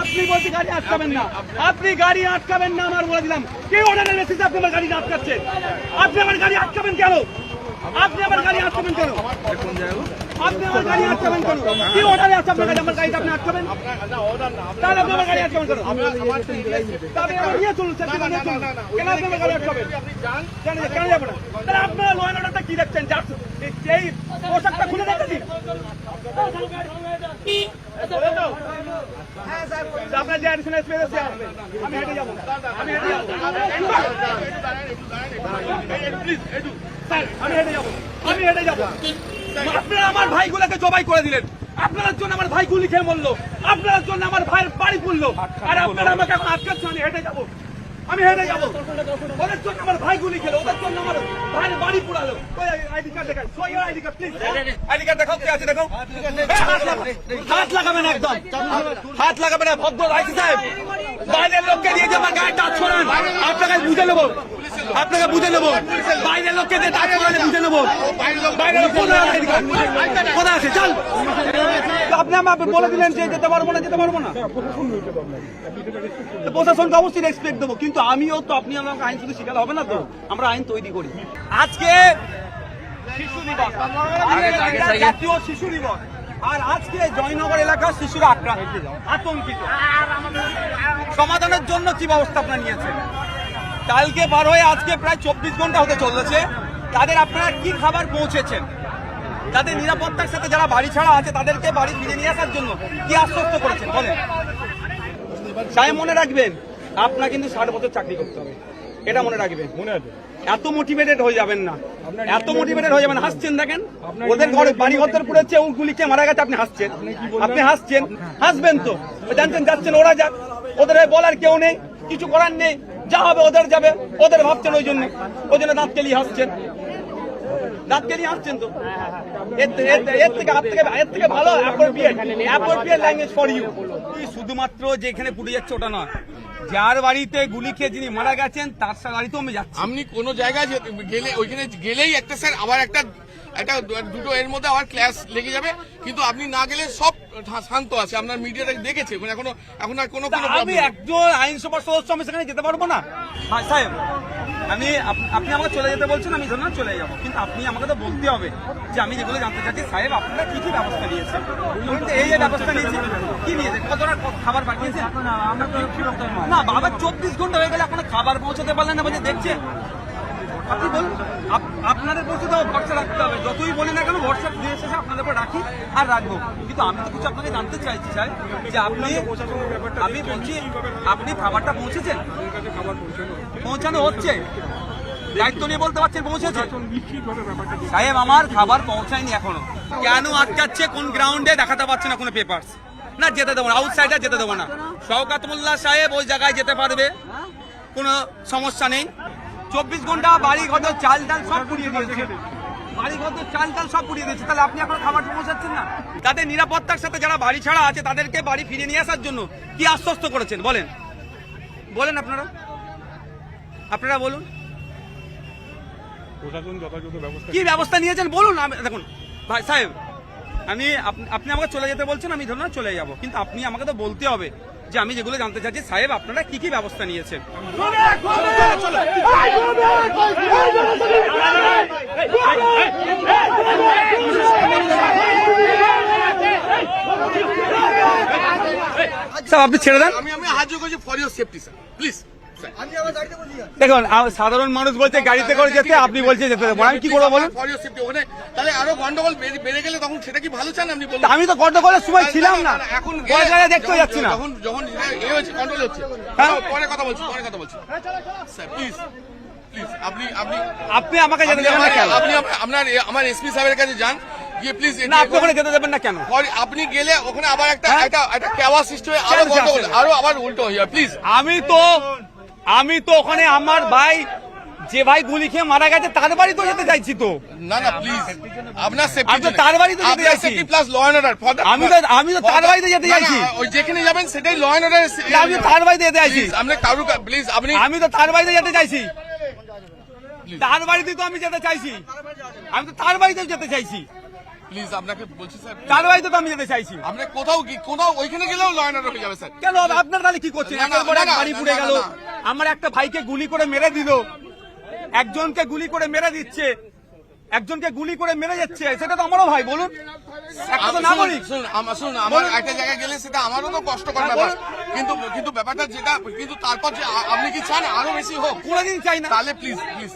আপনি বলছি গাড়ি আটকাবেন না। আপনি গাড়ি আটকাবেন না আমার বলে দিলাম। কে অর্ডারের বেসিসে আপনি আমার গাড়ি আটকাচ্ছেন আপনি আমার গাড়ি আটকাবেন কেন? আপনি আমার গাড়ি আটকাবেন কেন? আপনি আমার গাড়ি আটকাবেন কেন কি অর্ডারে আছে আপনার গাড়ি আমার গাড়িটা আপনি আটকাবেন তাহলে আপনি আমার গাড়ি আটকাবেন কেন আমার নিয়ে চলুন স্যার নিয়ে চলুন কেন আপনি আমার গাড়ি আটকাবেন কেন কেন যাব না তাহলে আপনারা ল অ্যান্ড অর্ডারটা কি দেখছেন যার এই পোশাকটা খুলে দেখেছি আপনার যে অ্যাডিশনাল স্পেস আছে আমি হেঁটে যাব আমি হেঁটে যাব আমি হেঁটে যাব আমি হেঁটে যাব আপনারা আমার ভাইগুলোকে জবাই করে দিলেন। আপনার জন্য আমার ভাই গুলি খেয়ে মরলো। আপনার জন্য আমার ভাইয়ের বাড়ি পুড়লো আর আপনারা আমাকে এখন আটকাচ্ছেন আমি হেঁটে যাব। আমি হেঁটে যাব। ওদের জন্য আমার ভাই গুলি খেলো ওদের জন্য আমার ভাইয়ের বাড়ি পুড়ালো আইডি কার্ড দেখান সই ID card please ID card দেখাও কে আছে দেখো লাগাবেন। হাত লাগাবেন একদম। হাত লাগাবেন না ভদ্র আইসি সাহেব। বাইরের লোককে দিয়ে যে আমার গায়ে টাচ করান আপনাকে বুঝে নেব। আপনাকে বুঝে নেব। বাইরের লোককে দিয়ে টাচ করালে বুঝে কোথায় আছে? চল। আপনি আমাকে বলে দিলেন যে যেতে পারব না যেতে পারব না। তো প্রশাসনকে অবশ্যই রেসপেক্ট দেবো। কিন্তু আমিও তো আপনি আমাকে আইন শুধু শিখালে হবে না তো? আমরা আইন তৈরি করি। আজকে শিশু দিবস। জাতীয় শিশু দিবস। আর আজকে জয়নগর এলাকার শিশুরা আক্রান্ত। আতঙ্কিত। সমাধানের জন্য কি ব্যবস্থা আপনারা নিয়েছেন কালকে বার হয়ে আজকে প্রায় চব্বিশ ঘণ্টা হতে চলেছে। তাদের আপনারা কি খাবার পৌঁছেছেন? তাদের নিরাপত্তার সাথে যারা বাড়ি ছাড়া আছে তাদেরকে বাড়ি ফিরে নিয়ে আসার জন্য কি আশ্বস্ত করেছেন? বলেন। সাহেব মনে রাখবেন আপনার কিন্তু ষাট বছর চাকরি করতে হবে। এটা মনে রাখবেন। মনে আছে। এত মোটিভেটেড হয়ে যাবেন না। এত মোটিভেটেড হয়ে যাবেন। হাসছেন দেখেন ওদের ঘরে বাড়ি ঘর পুড়েছে ও গুলিকে মারা গেছে আপনি হাসছেন। আপনি হাসছেন। হাসবেন তো। জানছেন যাচ্ছেন ওরা যাক। ওদের বলার কেউ নেই কিছু করার নেই। যা হবে ওদের যাবে। ওদের ভাবছেন ওই জন্য। ওই জন্য দাঁত কেলিয়ে হাসছেন। দাঁত কেলিয়ে হাসছেন তো? এর থেকে- এর থেকে- এর থেকে ভালো appropriate appropriate language for you তুই শুধুমাত্র যেখানে পুড়ে যাচ্ছে ওটা নয়। যার বাড়িতে গুলি খেয়ে যিনি মারা গেছেন তার বাড়িতেও আমি যাচ্ছি। আপনি কোনো জায়গায় যে- গেলে ওইখানে গেলেই একটা স্যার আবার একটা একটা দুটো এর মধ্যে আবার ক্লাস লেগে যাবে। কিন্তু আপনি না গেলে সব শান্ত আছে। আপনার মিডিয়াটা দেখেছে এখন এখনও এখন আর কোনো আমি। একজন আইনসভার সদস্য আমি সেখানে যেতে পারব না। হ্যাঁ, সাহেব আমি আপ- আপনি আমাকে চলে যেতে বলছেন আমি ধরুন চলে যাব। কিন্তু আপনি আমাকে তো বলতে হবে যে আমি যেগুলো জানতে চাচ্ছি সাহেব আপনারা কি কি ব্যবস্থা নিয়েছেন? বলুন তো, এই যে ব্যবস্থা নিয়েছেন কি নিয়েছেন? কতটা খাবার পাঠিয়েছেন না বাবা চব্বিশ ঘণ্টা হয়ে গেলে আপনারা খাবার পৌঁছাতে পারলেন না বলছে দেখছে আপনি বলুন আপ- আপনাদের পৌঁছে দেওয়া ভরসা রাখতে হবে যতই বলি না কেন ভরসা দিয়ে শেষে আপনাদের উপর রাখি আর রাখব। কিন্তু আমি তো কিছু আপনাকে জানতে চাইছি স্যার যে আপনি আমি বলছি আপনি খাবারটা পৌঁছেছেন? পৌঁছানো। হচ্ছে। দায়িত্ব নিয়ে বলতে পারছেন পৌঁছেছে? সাহেব আমার খাবার পৌঁছায়নি এখনও। কেন আটকাচ্ছে? কোন গ্রাউন্ডে দেখাতে পারছে না কোনো পেপার না যেতে দেবো না। আউটসাইডার যেতে দেবো না। শওকাত মোল্লা সাহেব ওই জায়গায় যেতে পারবে। কোনো সমস্যা নেই। চব্বিশ ঘণ্টা বাড়ি ঘর চাল ডাল সব পুড়িয়ে দিয়েছে। বাড়ি ঘর চাল ডাল সব পুড়িয়ে দিয়েছে। তাহলে আপনি এখন খাবার পৌঁছাচ্ছেন না? তাদের নিরাপত্তার সাথে যারা বাড়ি ছাড়া আছে তাদেরকে বাড়ি ফিরে নিয়ে আসার জন্য কি আশ্বস্ত করেছেন? বলেন। বলেন আপনারা। আপনারা বলুন। প্রশাসন যথাযথ ব্যবস্থা কি ব্যবস্থা নিয়েছেন? বলুন দেখুন। ভাই সাহেব আমি আপনি আমাকে চলে যেতে বলছেন আমি ধরুন চলে যাব। কিন্তু আপনি আমাকে তো বলতে হবে যে আমি যেগুলো জানতে চাচ্ছি সাহেব আপনারা কি কি ব্যবস্থা নিয়েছেন? স্যার আপনি ছেড়ে দেন। আমি আমি হাজির করছি for your safety sir please দেখুন সাধারণ মানুষ বলছে গাড়িতে করে যেতে আপনি বলছে যেতে দেবো। আমি কি করব বলুন? ফর ইউর সেফটি ওখানে তাহলে আরও গন্ডগোল বেড়ে- গেলে তখন সেটা কি ভালো চান আপনি আমি তো গন্ডগোলের সময় ছিলাম না। এখন জায়গায় দেখতে যখন- যাচ্ছি না। যখন যখন এ হচ্ছে কন্ট্রোল হচ্ছে। হ্যাঁ। পরে কথা বলছি পরে কথা বলছি। স্যার প্লিজ আপনি আপনি আপনি আমাকে যেতে আপনি দেবেন না কেন? আপনি আপনার আমার এসপি সাহেবের কাছে যান গিয়ে প্লিজ না আপনি ওখানে যেতে দেবেন না কেন? আপনি গেলে ওখানে আবার একটা হ্যাঁ? একটা একটা কেওয়া সৃষ্টি হয়ে আরও গন্ডগোল আরও আবার উল্টো হয়ে যাবে প্লিজ আমি তো আমি তো ওখানে আমার ভাই যে ভাই গুলি খেয়ে মারা গেছে তার বাড়ি তো যেতে চাইছি তো। না না প্লিজ আপনার সেফটি আমি তো তার বাড়িতে যেতে চাইছি। প্লাস ল এন্ড অর্ডার আমি তো আমি তো তার বাড়িতে যেতে চাইছি। ওই যেখানে যাবেন সেটাই ল এন্ড অর্ডার আমি তার বাড়িতে যেতে চাইছি। আপনি কারু প্লিজ আপনি আমি তো তার বাড়িতে যেতে চাইছি। তার বাড়িতে তো আমি যেতে চাইছি। আমি তো তার বাড়িতে যেতে চাইছি। প্লিজ আপনাকে বলছি স্যার তার বাড়িতে তো আমি যেতে চাইছি। আপনি কোথাও কি কোথাও ওইখানে গেলেও লয়নার হয়ে যাবে স্যার কেন আপনার তাহলে কি করছেন? না, না, একের পর এক না, না, বাড়ি পুড়ে গেল আমার একটা ভাইকে গুলি করে মেরে দিল। একজনকে গুলি করে মেরে দিচ্ছে। একজনকে গুলি করে মেরে যাচ্ছে। সেটা তো আমারও ভাই বলুন। আমার। একটা জায়গায় গেলে সেটা আমারও তো কষ্টকর হ্যাঁ, ব্যাপার। কিন্তু কিন্তু ব্যাপারটা যেটা কিন্তু তারপর যে আপনি কি চান আরও বেশি হোক? কোনোদিন চাই না। তাহলে প্লিজ প্লিজ